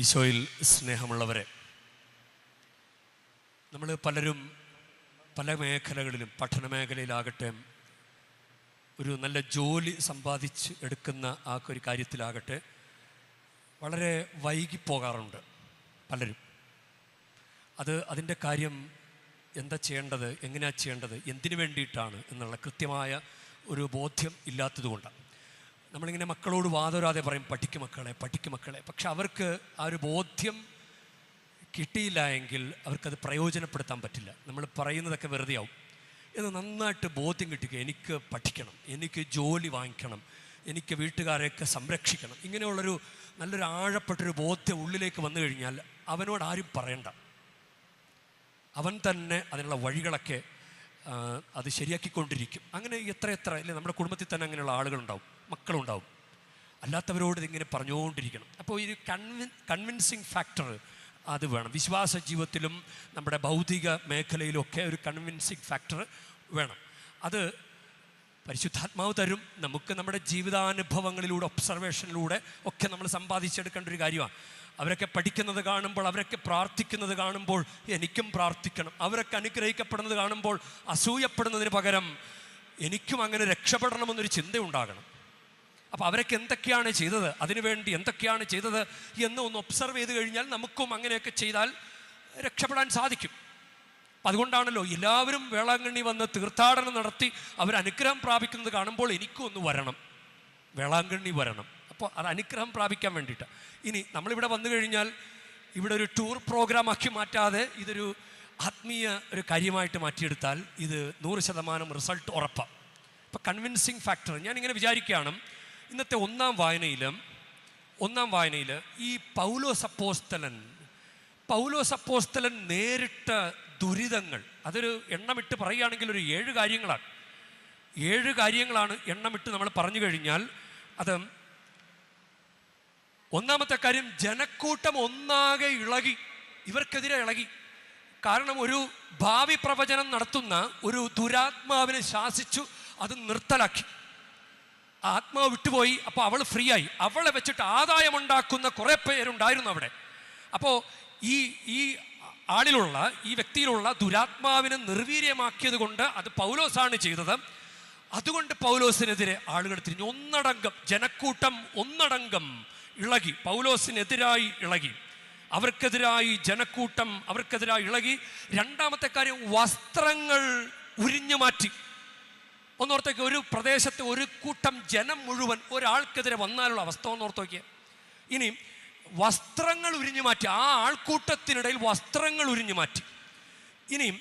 ഈശോയിൽ സ്നേഹമുള്ളവരെ നമ്മൾ പലരും പല മേഖലകളിലും പഠന മേഖലയിലാകട്ടെ ഒരു നല്ല ജോലി സമ്പാദിച്ച് എടുക്കുന്ന ആ ഒരു കാര്യത്തിലാകട്ടെ വളരെ വൈകിപ്പോകാറുണ്ട് പലരും. അത് അതിന്റെ കാര്യം എന്താ ചെയ്യേണ്ടത് എങ്ങനെയാണ് ചെയ്യേണ്ടത് എന്തിനു വേണ്ടിയിട്ടാണ് എന്നുള്ള കൃത്യമായ ഒരു ബോധ്യം ഇല്ലാത്തതുകൊണ്ടാണ്. നമ്മളിങ്ങനെ മക്കളോട് വാതൊരാതെ പറയും പഠിക്കു മക്കളെ പഠിക്കു മക്കളെ. പക്ഷെ അവർക്ക് ആ ഒരു ബോധ്യം കിട്ടിയില്ല എങ്കിൽ അവർക്കത് പ്രയോജനപ്പെടുത്താൻ പറ്റില്ല. നമ്മൾ പറയുന്നതൊക്കെ വെറുതെ ആവും എന്ന് നന്നായിട്ട് ബോധ്യം കിട്ടുക എനിക്ക് പഠിക്കണം എനിക്ക് ജോലി വാങ്ങിക്കണം എനിക്ക് വീട്ടുകാരെയൊക്കെ സംരക്ഷിക്കണം. ഇങ്ങനെയുള്ളൊരു നല്ലൊരു ആഴപ്പെട്ടൊരു ബോധ്യം ഉള്ളിലേക്ക് വന്നു കഴിഞ്ഞാൽ അവനോട് ആരും പറയണ്ട. അവൻ തന്നെ അതിനുള്ള വഴികളൊക്കെ അത് ശരിയാക്കിക്കൊണ്ടിരിക്കും. അങ്ങനെ എത്ര എത്ര അല്ലേ? നമ്മുടെ കുടുംബത്തിൽ തന്നെ അങ്ങനെയുള്ള ആളുകളുണ്ടാവും മക്കളുണ്ടാവും. അല്ലാത്തവരോട് ഇതിങ്ങനെ പറഞ്ഞുകൊണ്ടിരിക്കണം. അപ്പോൾ ഒരു കൺവിൻ കൺവിൻസിങ് ഫാക്ടർ അത് വേണം. വിശ്വാസ ജീവിതത്തിലും നമ്മുടെ ഭൗതിക മേഖലയിലൊക്കെ ഒരു കൺവിൻസിങ് ഫാക്ടർ വേണം. അത് പരിശുദ്ധാത്മാവ് തരും. നമുക്ക് നമ്മുടെ ജീവിതാനുഭവങ്ങളിലൂടെ ഒബ്സർവേഷനിലൂടെ ഒക്കെ നമ്മൾ സമ്പാദിച്ചെടുക്കേണ്ട ഒരു കാര്യമാണ്. അവരൊക്കെ പഠിക്കുന്നത് കാണുമ്പോൾ അവരൊക്കെ പ്രാർത്ഥിക്കുന്നത് കാണുമ്പോൾ എനിക്കും പ്രാർത്ഥിക്കണം. അവരൊക്കെ അനുഗ്രഹിക്കപ്പെടുന്നത് കാണുമ്പോൾ അസൂയപ്പെടുന്നതിന് പകരം എനിക്കും അങ്ങനെ രക്ഷപ്പെടണമെന്നൊരു ചിന്തയുണ്ടാകണം. അപ്പോൾ അവരൊക്കെ എന്തൊക്കെയാണ് ചെയ്തത്? അതിനുവേണ്ടി എന്തൊക്കെയാണ് ചെയ്തത് എന്ന് ഒന്ന് ഒബ്സർവ് ചെയ്ത് കഴിഞ്ഞാൽ നമുക്കും അങ്ങനെയൊക്കെ ചെയ്താൽ രക്ഷപ്പെടാൻ സാധിക്കും. അതുകൊണ്ടാണല്ലോ എല്ലാവരും വേളാങ്കണ്ണി വന്ന് തീർത്ഥാടനം നടത്തി അവർ അനുഗ്രഹം പ്രാപിക്കുന്നത് കാണുമ്പോൾ എനിക്കും ഒന്ന് വരണം. വേളാങ്കണ്ണി വരണം. അപ്പോൾ അത് അനുഗ്രഹം പ്രാപിക്കാൻ വേണ്ടിയിട്ട്. ഇനി നമ്മളിവിടെ വന്നു കഴിഞ്ഞാൽ ഇവിടെ ഒരു ടൂർ പ്രോഗ്രാമാക്കി മാറ്റാതെ ഇതൊരു ആത്മീയ ഒരു കാര്യമായിട്ട് മാറ്റിയെടുത്താൽ ഇത് നൂറ് ശതമാനം റിസൾട്ട് ഉറപ്പാണ് ഇപ്പം കൺവിൻസിങ് ഫാക്ടർ ഞാനിങ്ങനെ വിചാരിക്കുകയാണ് ഇന്നത്തെ ഒന്നാം വായനയിൽ ഒന്നാം വായനയിൽ ഈ പൗലോ സപ്പോസ്തലൻ പൗലോ സപ്പോസ്തലൻ നേരിട്ട ദുരിതങ്ങൾ അതൊരു എണ്ണമിട്ട് പറയുകയാണെങ്കിൽ ഒരു ഏഴ് കാര്യങ്ങളാണ്. ഏഴ് കാര്യങ്ങളാണ് എണ്ണമിട്ട് നമ്മൾ പറഞ്ഞു കഴിഞ്ഞാൽ അത് ഒന്നാമത്തെ കാര്യം ജനക്കൂട്ടം ഒന്നാകെ ഇളകി ഇവർക്കെതിരെ ഇളകി. കാരണം ഒരു ഭാവി പ്രവചനം നടത്തുന്ന ഒരു ദുരാത്മാവിനെ ശാസിച്ചു അത് നിർത്തലാക്കി. ആത്മാവ് വിട്ടുപോയി അപ്പോൾ അവൾ ഫ്രീ ആയി അവളെ വെച്ചിട്ട് ആദായമുണ്ടാക്കുന്ന കുറേ പേരുണ്ടായിരുന്നു അവിടെ. അപ്പോൾ ഈ ഈ ആളിലുള്ള ഈ വ്യക്തിയിലുള്ള ദുരാത്മാവിനെ നിർവീര്യമാക്കിയത് കൊണ്ട് അത് പൗലോസാണ് ചെയ്തത്. അതുകൊണ്ട് പൗലോസിനെതിരെ ആളുകൾ തിരിഞ്ഞു. ഒന്നടങ്കം ജനക്കൂട്ടം ഒന്നടങ്കം ഇളകി പൗലോസിനെതിരായി ഇളകി. അവർക്കെതിരായി ജനക്കൂട്ടം അവർക്കെതിരായി ഇളകി. രണ്ടാമത്തെ കാര്യം വസ്ത്രങ്ങൾ ഉരിഞ്ഞു മാറ്റി. ഒന്നോർത്തേക്ക് ഒരു പ്രദേശത്തെ ഒരു കൂട്ടം ജനം മുഴുവൻ ഒരാൾക്കെതിരെ വന്നാലുള്ള അവസ്ഥ ഒന്നോർത്തോക്കിയ. ഇനി വസ്ത്രങ്ങൾ ഉരിഞ്ഞു മാറ്റി. ആ ആൾക്കൂട്ടത്തിനിടയിൽ വസ്ത്രങ്ങൾ ഉരിഞ്ഞു മാറ്റി. ഇനി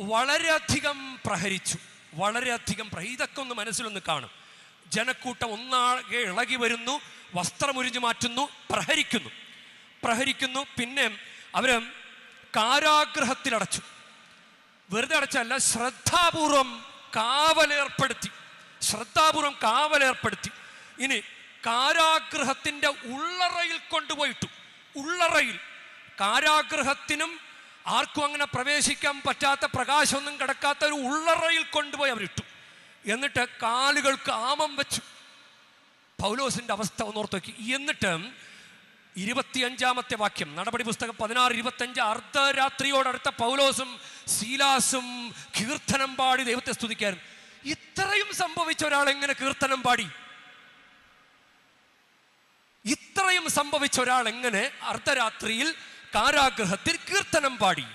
വളരെയധികം പ്രഹരിച്ചു. വളരെയധികം പ്രഹ ഇതൊക്കെ ഒന്ന് മനസ്സിലൊന്ന് കാണും. ജനക്കൂട്ടം ഒന്നാകെ ഇളകി വരുന്നു. വസ്ത്രം ഉരിഞ്ഞു മാറ്റുന്നു പ്രഹരിക്കുന്നു. പ്രഹരിക്കുന്നു പിന്നെ അവർ കാരാഗ്രഹത്തിലടച്ചു വെറുതെ അടച്ചല്ല ശ്രദ്ധാപൂർവം കാവലേർപ്പെടുത്തി. ശ്രദ്ധാപൂർവം കാവലേർപ്പെടുത്തി. ഇനി കാരാഗ്രഹത്തിന്റെ ഉള്ളറയിൽ കൊണ്ടുപോയിട്ടു. ഉള്ളറയിൽ. കാരാഗ്രഹത്തിനും ആർക്കും അങ്ങനെ പ്രവേശിക്കാൻ പറ്റാത്ത പ്രകാശമൊന്നും കിടക്കാത്ത ഒരു ഉള്ളറയിൽ കൊണ്ടുപോയി അവരിട്ടു. എന്നിട്ട് കാലുകൾക്ക് ആമം വെച്ചു. പൗലോസിന്റെ അവസ്ഥ ഒന്നോർത്ത് നോക്കി. എന്നിട്ട് ഇരുപത്തിയഞ്ചാമത്തെ വാക്യം നടപടി പുസ്തകം പതിനാറ് ഇരുപത്തഞ്ച് അർദ്ധരാത്രിയോടടുത്ത പൗലോസും സീലാസും കീർത്തനം പാടി ദൈവത്തെ സ്തുതിക്കാൻ ഇത്രയും സംഭവിച്ച ഒരാൾ എങ്ങനെ കീർത്തനം പാടി? ഇത്രയും സംഭവിച്ച ഒരാൾ എങ്ങനെ അർദ്ധരാത്രിയിൽ കാരാഗ്രഹത്തിൽ കീർത്തനം പാടി?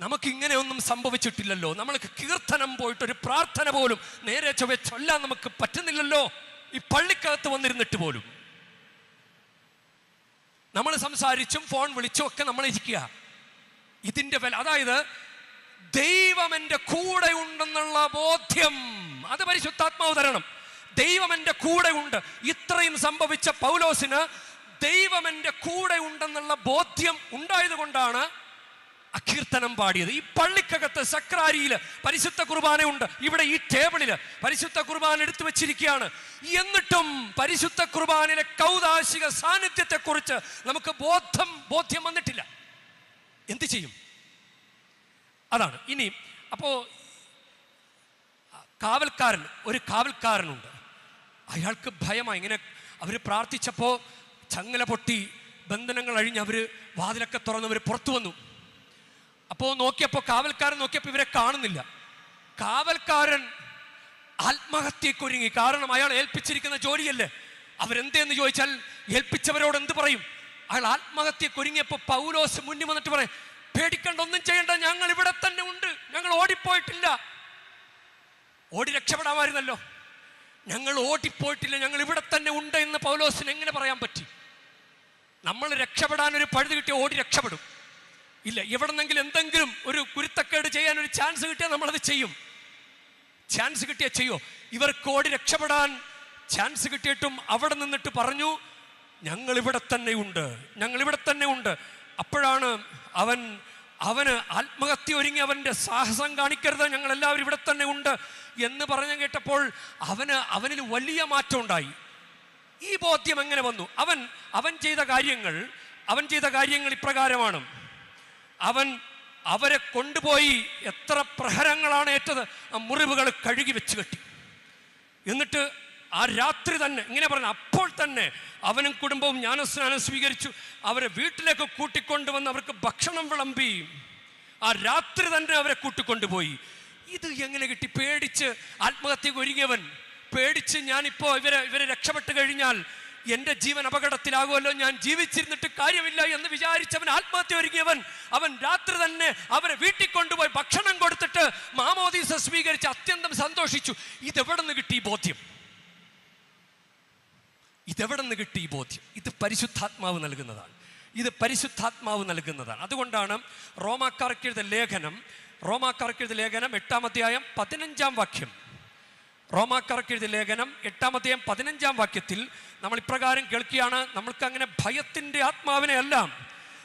നമുക്ക് ഇങ്ങനെയൊന്നും സംഭവിച്ചിട്ടില്ലല്ലോ. നമ്മൾക്ക് കീർത്തനം പോയിട്ട് ഒരു പ്രാർത്ഥന പോലും നേരെ ചൊവ്വെ ചൊല്ലാൻ നമുക്ക് പറ്റുന്നില്ലല്ലോ. ഈ പള്ളിക്കകത്ത് വന്നിരുന്നിട്ട് പോലും. നമ്മൾ സംസാരിച്ചും ഫോൺ വിളിച്ചും ഒക്കെ നമ്മൾ ഇരിക്കുക. ഇതിന്റെ വില അതായത് ദൈവം എന്റെ കൂടെ ഉണ്ടെന്നുള്ള ബോധ്യം. അത് പരിശുദ്ധാത്മാവ് തരണം. ദൈവം എന്റെ കൂടെ ഉണ്ട്. ഇത്രയും സംഭവിച്ച പൗലോസിന് ദൈവം എന്റെ കൂടെ ഉണ്ടെന്നുള്ള ബോധ്യം ഉണ്ടായത് കൊണ്ടാണ് അകീർത്തനം പാടിയത്. ഈ പള്ളിക്കകത്ത് സക്രാരിയിൽ പരിശുദ്ധ കുർബാനയുണ്ട് ഇവിടെ ഈ ടേബിളിൽ പരിശുദ്ധ കുർബാന എടുത്തു വെച്ചിരിക്കുകയാണ്. എന്നിട്ടും പരിശുദ്ധ കുർബാനയിലെ കൗതാശിക സാന്നിധ്യത്തെക്കുറിച്ച് നമുക്ക് ബോധം ബോധ്യം വന്നിട്ടില്ല. എന്ത് ചെയ്യും? അതാണ്. ഇനി അപ്പോ കാവൽക്കാരൻ ഒരു കാവൽക്കാരനുണ്ട്. അയാൾക്ക് ഭയമായി. ഇങ്ങനെ അവർ പ്രാർത്ഥിച്ചപ്പോൾ ചങ്ങല പൊട്ടി ബന്ധനങ്ങൾ അഴിഞ്ഞ് അവർ വാതിലൊക്കെ തുറന്നവർ പുറത്തു വന്നു. അപ്പോൾ നോക്കിയപ്പോ കാവൽക്കാരൻ നോക്കിയപ്പോ ഇവരെ കാണുന്നില്ല. കാവൽക്കാരൻ ആത്മഹത്യക്ക് ഒരുങ്ങി കാരണം അയാൾ ഏൽപ്പിച്ചിരിക്കുന്ന ജോലിയല്ലേ? അവരെന്തെന്ന് ചോദിച്ചാൽ ഏൽപ്പിച്ചവരോട് എന്ത് പറയും? അയാൾ ആത്മഹത്യക്ക് ഒരുങ്ങിയപ്പോൾ പൗലോസ് മുന്നിൽ വന്നിട്ട് പറയും പേടിക്കണ്ട ഒന്നും ചെയ്യേണ്ട ഞങ്ങൾ ഇവിടെ തന്നെ ഉണ്ട്. ഞങ്ങൾ ഓടിപ്പോയിട്ടില്ല. ഓടി രക്ഷപ്പെടാമായിരുന്നല്ലോ. ഞങ്ങൾ ഓടിപ്പോയിട്ടില്ല ഞങ്ങൾ ഇവിടെ തന്നെ ഉണ്ട് എന്ന് പൗലോസിന് എങ്ങനെ പറയാൻ പറ്റി? നമ്മൾ രക്ഷപ്പെടാൻ ഒരു പഴുത് കിട്ടിയ ഓടി രക്ഷപ്പെടും. ഇല്ല എവിടെന്നെങ്കിലും എന്തെങ്കിലും ഒരു കുരുത്തക്കേട് ചെയ്യാൻ ഒരു ചാൻസ് കിട്ടിയാൽ നമ്മളത് ചെയ്യും. ചാൻസ് കിട്ടിയാൽ ചെയ്യോ? ഇവർ കോടി രക്ഷപ്പെടാൻ ചാൻസ് കിട്ടിയിട്ടും അവിടെ നിന്നിട്ട് പറഞ്ഞു ഞങ്ങൾ ഇവിടെ തന്നെ ഉണ്ട് ഞങ്ങൾ ഇവിടെ തന്നെ ഉണ്ട്. അപ്പോഴാണ് അവൻ അവന് ആത്മഹത്യ ഒരുങ്ങി അവന്റെ സാഹസം കാണിക്കരുത് ഞങ്ങളെല്ലാവരും ഇവിടെ തന്നെ ഉണ്ട്. എന്ന് പറഞ്ഞു കേട്ടപ്പോൾ അവന് അവനിൽ വലിയ മാറ്റം ഉണ്ടായി. ഈ ബോധ്യം എങ്ങനെ വന്നു? അവൻ അവൻ ചെയ്ത കാര്യങ്ങൾ അവൻ ചെയ്ത കാര്യങ്ങൾ ഇപ്രകാരമാണ്. അവൻ അവരെ കൊണ്ടുപോയി എത്ര പ്രഹരങ്ങളാണ് ഏറ്റത്? ആ മുറിവുകൾ കഴുകി വെച്ച് കെട്ടി. എന്നിട്ട് ആ രാത്രി തന്നെ ഇങ്ങനെ പറഞ്ഞു അപ്പോൾ തന്നെ അവനും കുടുംബവും ജ്ഞാനസ്നാനം സ്വീകരിച്ചു. അവരെ വീട്ടിലേക്ക് കൂട്ടിക്കൊണ്ടുവന്ന് അവർക്ക് ഭക്ഷണം വിളമ്പി. ആ രാത്രി തന്നെ അവരെ കൂട്ടിക്കൊണ്ടുപോയി. ഇത് എങ്ങനെ കിട്ടി? പേടിച്ച് ആത്മഹത്യക്ക് ഒരുങ്ങിയവൻ. പേടിച്ച് ഞാനിപ്പോൾ ഇവരെ ഇവരെ രക്ഷപ്പെട്ട് കഴിഞ്ഞാൽ എന്റെ ജീവൻ അപകടത്തിലാകുമല്ലോ ഞാൻ ജീവിച്ചിരുന്നിട്ട് കാര്യമില്ല എന്ന് വിചാരിച്ചവൻ ആത്മഹത്യ ഒരുങ്ങിയവൻ അവൻ രാത്രി തന്നെ അവരെ വീട്ടിൽ കൊണ്ടുപോയി ഭക്ഷണം കൊടുത്തിട്ട് മാമോദീസ സ്വീകരിച്ച് അത്യന്തം സന്തോഷിച്ചു. ഇതെവിടെ നിന്ന് കിട്ടി ബോധ്യം? ഇതെവിടെ നിന്ന് കിട്ടി ബോധ്യം? ഇത് പരിശുദ്ധാത്മാവ് നൽകുന്നതാണ്. ഇത് പരിശുദ്ധാത്മാവ് നൽകുന്നതാണ്. അതുകൊണ്ടാണ് റോമാക്കാർക്കെഴുത ലേഖനം റോമാക്കാർക്കെഴുത ലേഖനം എട്ടാം അധ്യായം പതിനഞ്ചാം വാക്യം. റോമാക്കാർക്ക് എഴുതിയ ലേഖനം എട്ടാമത്തെയും പതിനഞ്ചാം വാക്യത്തിൽ നമ്മൾ ഇപ്രകാരം കേൾക്കുകയാണ്. നമ്മൾക്ക് അങ്ങനെ ഭയത്തിന്റെ ആത്മാവിനെ അല്ല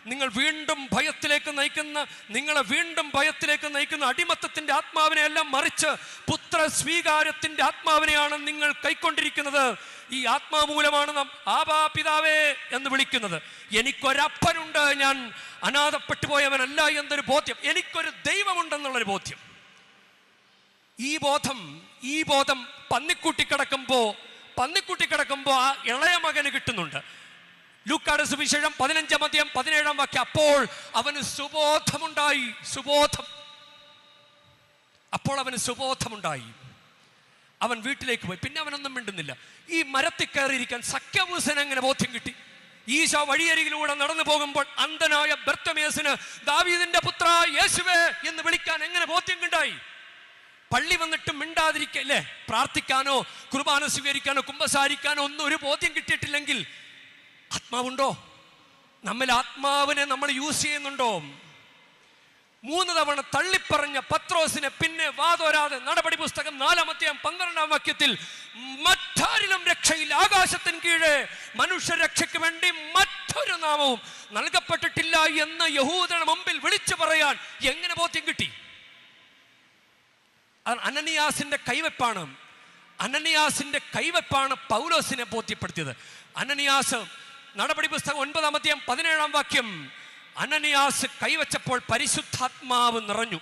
നിങ്ങൾ വീണ്ടും ഭയത്തിലേക്ക് നയിക്കുന്ന നിങ്ങളെ വീണ്ടും ഭയത്തിലേക്ക് നയിക്കുന്ന അടിമത്തത്തിന്റെ ആത്മാവിനെ എല്ലാം മറിച്ച് പുത്ര സ്വീകാരത്തിന്റെ ആത്മാവിനെയാണ് നിങ്ങൾ കൈക്കൊണ്ടിരിക്കുന്നത്. ഈ ആത്മാമൂലമാണ് നാം ആബാ പിതാവേ എന്ന് വിളിക്കുന്നത്. എനിക്കൊരപ്പനുണ്ട് ഞാൻ അനാഥപ്പെട്ടു പോയവനല്ല എന്നൊരു ബോധ്യം. എനിക്കൊരു ദൈവമുണ്ടെന്നുള്ളൊരു ബോധ്യം. ഈ ബോധം ഈ ബോധം പന്നിക്കൂട്ടി കിടക്കുമ്പോൾ പന്നിക്കൂട്ടി കിടക്കുമ്പോൾ ആ ഇളയ മകന് കിട്ടുന്നുണ്ട്. ലൂക്കാട് സുവിശേഷം പതിനഞ്ചാം അധ്യായം പതിനേഴാം വാക്യം. അപ്പോൾ അവന് സുബോധമുണ്ടായി സുബോധം. അപ്പോൾ അവന് സുബോധമുണ്ടായി. അവൻ വീട്ടിലേക്ക് പോയി. പിന്നെ അവനൊന്നും മിണ്ടുന്നില്ല. ഈ മരത്തിൽ കയറിയിരിക്കാൻ സഖ്യഭൂസന് അങ്ങനെ ബോധ്യം കിട്ടി? ഈശോ വഴിയരികിലൂടെ നടന്നു പോകുമ്പോൾ അന്ധനായ ബർത്തമേസിന് ദാവീദിന്റെ പുത്ര യേശുവേ എന്ന് വിളിക്കാൻ എങ്ങനെ ബോധ്യം കിണ്ടായി പള്ളി വന്നിട്ട് മിണ്ടാതിരിക്കല്ലേ പ്രാർത്ഥിക്കാനോ കുർബാന സ്വീകരിക്കാനോ കുമ്പസാരിക്കാനോ ഒന്നും ഒരു ബോധ്യം കിട്ടിയിട്ടില്ലെങ്കിൽ ആത്മാവുണ്ടോ? നമ്മൾ ആത്മാവിനെ നമ്മൾ യൂസ് ചെയ്യുന്നുണ്ടോ? മൂന്ന് തവണ തള്ളിപ്പറഞ്ഞ പത്രോസിനെ പിന്നെ വാതോരാതെ നടപടി പുസ്തകം നാലാമത്തെയും പന്ത്രണ്ടാം വാക്യത്തിൽ മറ്റാരിലും രക്ഷയിൽ ആകാശത്തിന് കീഴെ മനുഷ്യ രക്ഷയ്ക്ക് വേണ്ടി മറ്റൊരു നാമവും നൽകപ്പെട്ടിട്ടില്ല എന്ന് യഹൂദന മുമ്പിൽ വിളിച്ചു പറയാൻ എങ്ങനെ ബോധ്യം കിട്ടി? അനനിയാസിന്റെ കൈവെപ്പാണ്. അനനിയാസിന്റെ കൈവെപ്പാണ് പൗലോസിനെ ബോധ്യപ്പെടുത്തിയത്. അനനിയാസ് നടപടി പുസ്തകം ഒൻപതാം അധ്യായം പതിനേഴാം വാക്യം. അനനിയാസ് കൈവച്ചപ്പോൾ പരിശുദ്ധാത്മാവ് നിറഞ്ഞു.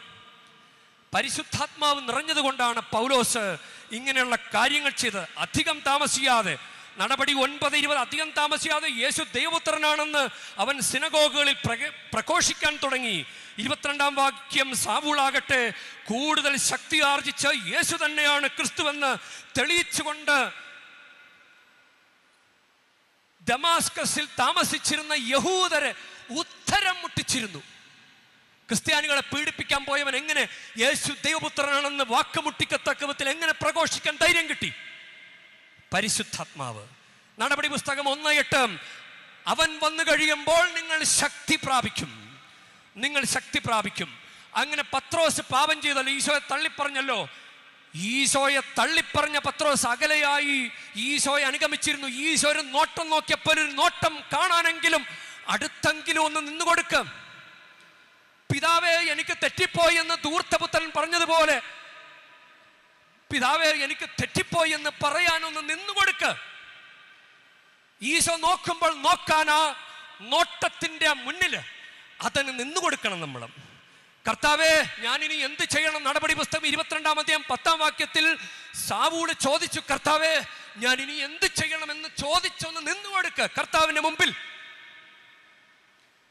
പരിശുദ്ധാത്മാവ് നിറഞ്ഞതുകൊണ്ടാണ് പൗലോസ് ഇങ്ങനെയുള്ള കാര്യങ്ങൾ ചെയ്ത് അധികം താമസിയാതെ നടപടി ഒൻപത് ഇരുപത് അധികം താമസിയാതെ യേശു ദൈവപുത്രനാണെന്ന് അവൻ സിനഗോഗുകളിൽ പ്രഘോഷിക്കാൻ തുടങ്ങി. ഇരുപത്തിരണ്ടാം വാക്യം സാവൂളാകട്ടെ. കൂടുതൽ ശക്തി ആർജിച്ച് യേശു തന്നെയാണ് ക്രിസ്തുവെന്ന് തെളിയിച്ചുകൊണ്ട് ഡമാസ്കസിൽ താമസിച്ചിരുന്ന യഹൂദരെ ഉത്തരം മുട്ടിച്ചിരുന്നു. ക്രിസ്ത്യാനികളെ പീഡിപ്പിക്കാൻ പോയവൻ എങ്ങനെ യേശു ദൈവപുത്രനാണെന്ന് വാക്കുമുട്ടിക്കത്തക്ക വിധത്തിൽ എങ്ങനെ പ്രഘോഷിക്കാൻ ധൈര്യം കിട്ടി? പരിശുദ്ധാത്മാവ്. നടപടി പുസ്തകം ഒന്ന് എട്ട്. അവൻ വന്നു കഴിയുമ്പോൾ നിങ്ങൾ ശക്തി പ്രാപിക്കും. നിങ്ങൾ ശക്തി പ്രാപിക്കും. അങ്ങനെ പത്രോസ് പാപം ചെയ്തല്ലോ ഈശോയെ തള്ളിപ്പറഞ്ഞല്ലോ. ഈശോയെ തള്ളിപ്പറഞ്ഞ പത്രോസ് അകലെയായി ഈശോയെ അനുഗമിച്ചിരുന്നു. ഈശോ ഒരു നോട്ടം നോക്കിയപ്പോൾ ഒരു നോട്ടം കാണാനെങ്കിലും അടുത്തെങ്കിലും ഒന്ന് നിന്നു കൊടുക്കും പിതാവേ എനിക്ക് തെറ്റിപ്പോയി എന്ന് ദൂർത്തപുത്രൻ പറഞ്ഞതുപോലെ പിതാവേ എനിക്ക് തെറ്റിപ്പോയി എന്ന് പറയാനൊന്ന് നിന്നു കൊടുക്ക് ഈശോ നോക്കുമ്പോൾ നോക്കാനാ നോട്ടത്തിന്റെ മുന്നിൽ അതിന് നിന്നു കൊടുക്കണം നമ്മൾ കർത്താവേ ഞാനിനി എന്ത് ചെയ്യണം? നടപടി പുസ്തകം ഇരുപത്തിരണ്ടാം അധ്യായം പത്താം വാക്യത്തിൽ സാവൂട് ചോദിച്ചു കർത്താവേ ഞാൻ ഇനി എന്ത് ചെയ്യണമെന്ന് ചോദിച്ചൊന്ന് നിന്നു കൊടുക്ക കർത്താവിന്റെ മുമ്പിൽ.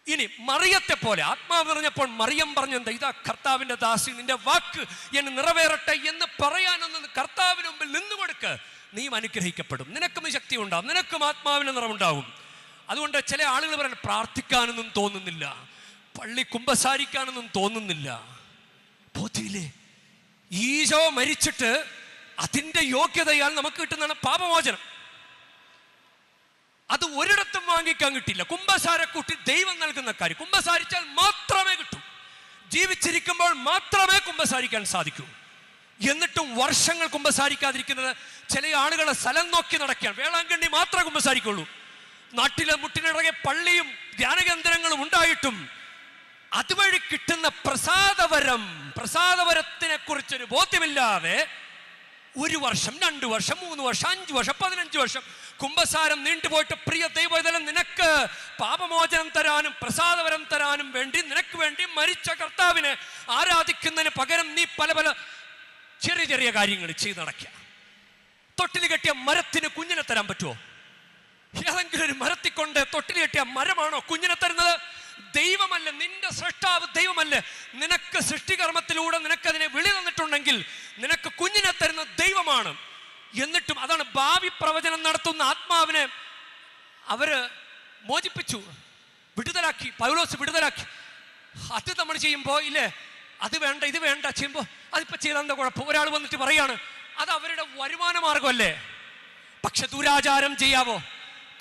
ഇനി മറിയത്തെ പോലെ ആത്മാവ് പറഞ്ഞപ്പോൾ മറിയം പറഞ്ഞെന്താ ഇതാ കർത്താവിന്റെ ദാസി നിന്റെ വാക്ക് എന്ന് നിറവേറട്ടെ എന്ന് പറയാനൊന്ന് കർത്താവിന് മുമ്പിൽ നിന്നു കൊടുക്ക് നീയും അനുഗ്രഹിക്കപ്പെടും. നിനക്കും ശക്തി ഉണ്ടാവും. നിനക്കും ആത്മാവിന് നിറമുണ്ടാവും അതുകൊണ്ട് ചില ആളുകൾ പറയാൻ പ്രാർത്ഥിക്കാനൊന്നും തോന്നുന്നില്ല. പള്ളി കുമ്പസാരിക്കാനൊന്നും തോന്നുന്നില്ല. ബോധ്യമില്ലേ ഈശോ മരിച്ചിട്ട് അതിന്റെ യോഗ്യതയാൽ നമുക്ക് കിട്ടുന്നതാണ് പാപമോചനം. അത് ഒരിടത്തും വാങ്ങിക്കാൻ കിട്ടില്ല. കുംഭസാരക്കൂട്ടി ദൈവം നൽകുന്ന കാര്യം. കുംഭസാരിച്ചാൽ മാത്രമേ കിട്ടൂ. ജീവിച്ചിരിക്കുമ്പോൾ മാത്രമേ കുമ്പസാരിക്കാൻ സാധിക്കൂ. എന്നിട്ടും വർഷങ്ങൾ കുംഭസാരിക്കാതിരിക്കുന്നത് ചില ആളുകളെ സ്ഥലം നോക്കി നടക്കുകയാണ് വേളാങ്കണ്ണി മാത്രമേ കുംഭസാരിക്കുള്ളൂ നാട്ടിലെ മുട്ടിനിടകെ പള്ളിയും ധ്യാനകേന്ദ്രങ്ങളും ഉണ്ടായിട്ടും അതുവഴി കിട്ടുന്ന പ്രസാദവരം പ്രസാദവരത്തിനെ കുറിച്ചൊരു ബോധ്യമില്ലാതെ ഒരു വർഷം രണ്ട് വർഷം മൂന്ന് വർഷം അഞ്ച് വർഷം പതിനഞ്ച് വർഷം കുംഭസാരം നീണ്ടുപോയിട്ട് പ്രിയ ദൈവതലം നിനക്ക് പാപമോചനം തരാനും പ്രസാദവരം തരാനും വേണ്ടി നിനക്ക് വേണ്ടി മരിച്ച കർത്താവിനെ ആരാധിക്കുന്നതിന് പകരം നീ പല പല ചെറിയ ചെറിയ കാര്യങ്ങൾ ചെയ്ത് നടക്കുക. തൊട്ടിൽ കെട്ടിയ മരത്തിന് കുഞ്ഞിനെ തരാൻ പറ്റുമോ ഏതെങ്കിലും ഒരു മരത്തിക്കൊണ്ട് തൊട്ടിൽ കെട്ടിയ മരമാണോ കുഞ്ഞിനെ തരുന്നത്? ദൈവമല്ല നിന്റെ സൃഷ്ടാവ് ദൈവമല്ലേ. നിനക്ക് സൃഷ്ടികർമ്മത്തിലൂടെ നിനക്കതിനെ വിളി തന്നിട്ടുണ്ടെങ്കിൽ നിനക്ക് കുഞ്ഞിനെ തരുന്ന ദൈവമാണ്. എന്നിട്ടും അതാണ് ഭാവി പ്രവചനം നടത്തുന്ന ആത്മാവിനെ അവർ മോചിപ്പിച്ചു. വിടുതലാക്കി. പൗലോസ് വിടുതലാക്കി. അത് നമ്മൾ ചെയ്യുമ്പോൾ ഇല്ലേ? അത് വേണ്ട ഇത് വേണ്ട ചെയ്യുമ്പോൾ അതിപ്പോ ചെയ്താൽ കുഴപ്പം? ഒരാൾ വന്നിട്ട് പറയാണ് അത് അവരുടെ വരുമാന മാർഗമല്ലേ പക്ഷെ ദുരാചാരം ചെയ്യാവോ?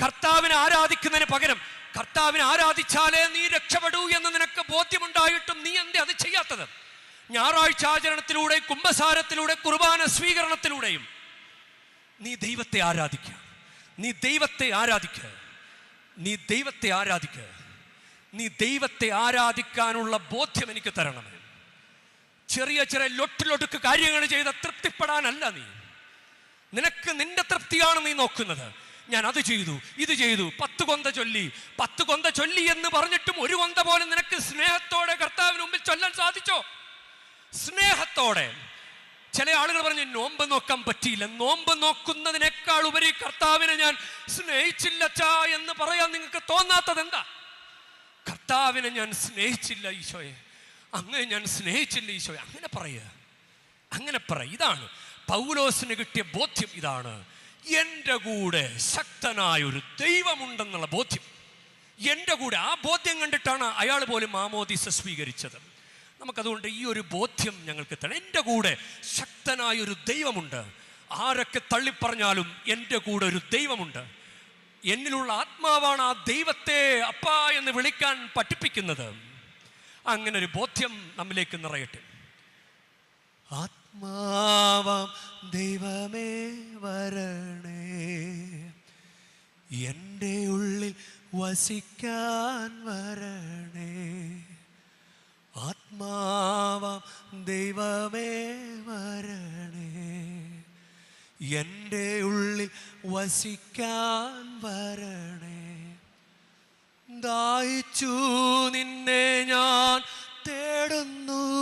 കർത്താവിനെ ആരാധിക്കുന്നതിന് പകരം കർത്താവിനെ ആരാധിച്ചാലേ നീ രക്ഷപ്പെടൂ എന്ന് നിനക്ക് ബോധ്യമുണ്ടായിട്ടും നീ എന്തേ അത് ചെയ്യാത്തത്? ഞായറാഴ്ച ആചരണത്തിലൂടെ കുംഭസാരത്തിലൂടെ കുർബാന സ്വീകരണത്തിലൂടെയും നീ ദൈവത്തെ ആരാധിക്കുക. നീ ദൈവത്തെ ആരാധിക്കുക. നീ ദൈവത്തെ ആരാധിക്കുക. നീ ദൈവത്തെ ആരാധിക്കാനുള്ള ബോധ്യം എനിക്ക് തരണമേ. ചെറിയ ചെറിയ ലൊട്ടിലൊടുക്ക് കാര്യങ്ങൾ ചെയ്ത് തൃപ്തിപ്പെടാനല്ല നീ. നിനക്ക് നിന്റെ തൃപ്തിയാണ് നീ നോക്കുന്നത്. ഞാൻ അത് ചെയ്തു ഇത് ചെയ്തു. പത്ത് കൊന്ത ചൊല്ലി. പത്ത് കൊന്ത ചൊല്ലി എന്ന് പറഞ്ഞിട്ടും ഒരു കൊന്ത പോലെ നിനക്ക് സ്നേഹത്തോടെ കർത്താവിന് മുമ്പിൽ ചൊല്ലാൻ സാധിച്ചോ? സ്നേഹത്തോടെ. ചില ആളുകൾ പറഞ്ഞു നോമ്പ് നോക്കാൻ പറ്റിയില്ല. നോമ്പ് നോക്കുന്നതിനേക്കാൾ ഉപരി കർത്താവിനെ ഞാൻ സ്നേഹിച്ചില്ല ചാ എന്ന് പറയാൻ നിങ്ങൾക്ക് തോന്നാത്തത് എന്താ? കർത്താവിനെ ഞാൻ സ്നേഹിച്ചില്ല ഈശോയെ. അങ്ങനെ ഞാൻ സ്നേഹിച്ചില്ല ഈശോയെ. അങ്ങനെ പറയുക അങ്ങനെ പറ ഇതാണ് പൗലോസിന് കിട്ടിയ ബോധ്യം. ഇതാണ്. എന്റെ കൂടെ ശക്തനായ ഒരു ദൈവമുണ്ടെന്നുള്ള ബോധ്യം. എന്റെ കൂടെ ആ ബോധ്യം കണ്ടിട്ടാണ് അയാൾ പോലും മാമോദിസ സ്വീകരിച്ചത്. നമുക്കതുകൊണ്ട് ഈ ഒരു ബോധ്യം ഞങ്ങൾക്ക് തരണം. എന്റെ കൂടെ ശക്തനായ ഒരു ദൈവമുണ്ട്. ആരൊക്കെ തള്ളിപ്പറഞ്ഞാലും എന്റെ കൂടെ ഒരു ദൈവമുണ്ട്. എന്നിലുള്ള ആത്മാവാണ് ആ ദൈവത്തെ അപ്പാ എന്ന് വിളിക്കാൻ പഠിപ്പിക്കുന്നത്. അങ്ങനെ ഒരു ബോധ്യം നമ്മിലേക്ക് നിറയട്ടെ. ആത്മാവാം ദൈവമേ വരണേ. എന്റെ ഉള്ളിൽ വസിക്കാൻ വരണേ. ആത്മാവാം ദൈവമേ വരണേ. എന്റെ ഉള്ളിൽ വസിക്കാൻ വരണേ. ദാഹിച്ചു നിന്നെ ഞാൻ തേടുന്നു.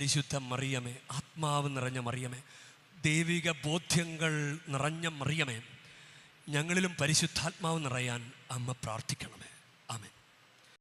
പരിശുദ്ധ മറിയമേ ആത്മാവ് നിറഞ്ഞ മറിയമേ ദൈവിക ബോധ്യങ്ങൾ നിറഞ്ഞ മറിയമേ ഞങ്ങളിലും പരിശുദ്ധാത്മാവ് നിറയാൻ അമ്മ പ്രാർത്ഥിക്കണമേ ആമേ